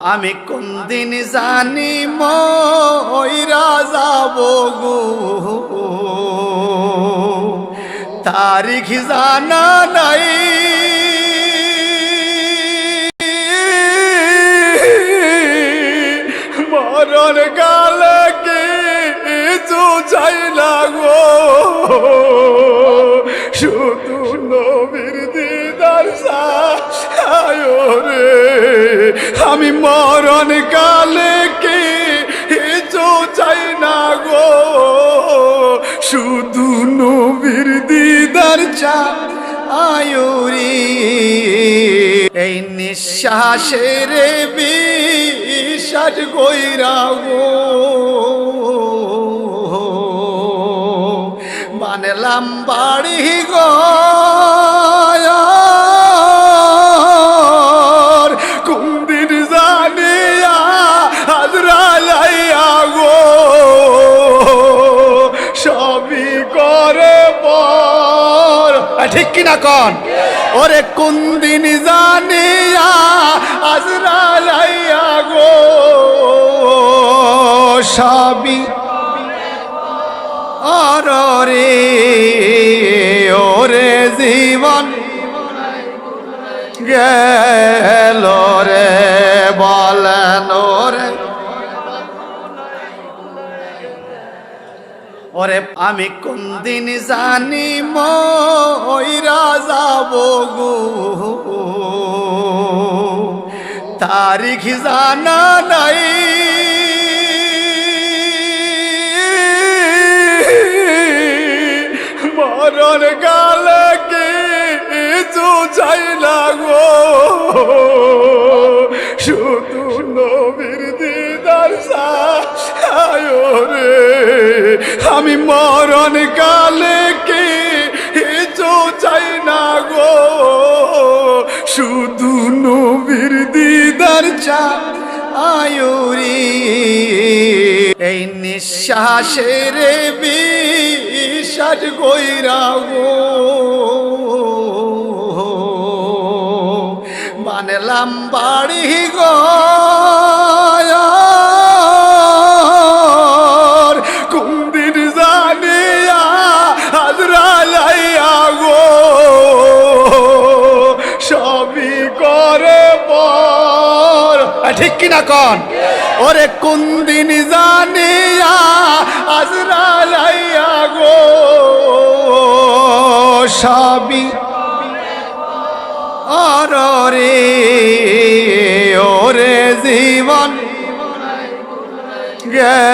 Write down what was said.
আমি কোন দিন জানি ময়রা যাব গো। তারিখ জানা নাই। মরণ কালে কিছু চাই না শুধু নবীর দিদার সায় রে আমি মরণ কালে কি কিছু চাই না গো? শুধু নবীর দিদার চা আয়ুরি এই নিঃশ্বাসের বিশ্বাস কইরা গো। বানলাম বাড়ি ঠিক কিনা কন? ওরে কুন্দিন জানিয়া হাজরা লাইয়া গো সবই অরে ওরে জীবন গেল রে। ওরে, আমি কোন দিন জানি ময়রা যাব গো তারিখ জানা নাই। মরণ কালে কিছু চাই না গো। শুধু নবীর আমি মরণ কালে কিছু চাই না গো? শুধু নবীর দিদার চা আয়ুরি। এই নিঃশ্বাসের বিশ্বাস কইরা গো। বানলাম বাড়ি গো। ঠিক কিনা কন? ওরে কোন দিন জানিয়া হাজরা লাইয়া গো সাবি আরে ওরে জীবন গেল।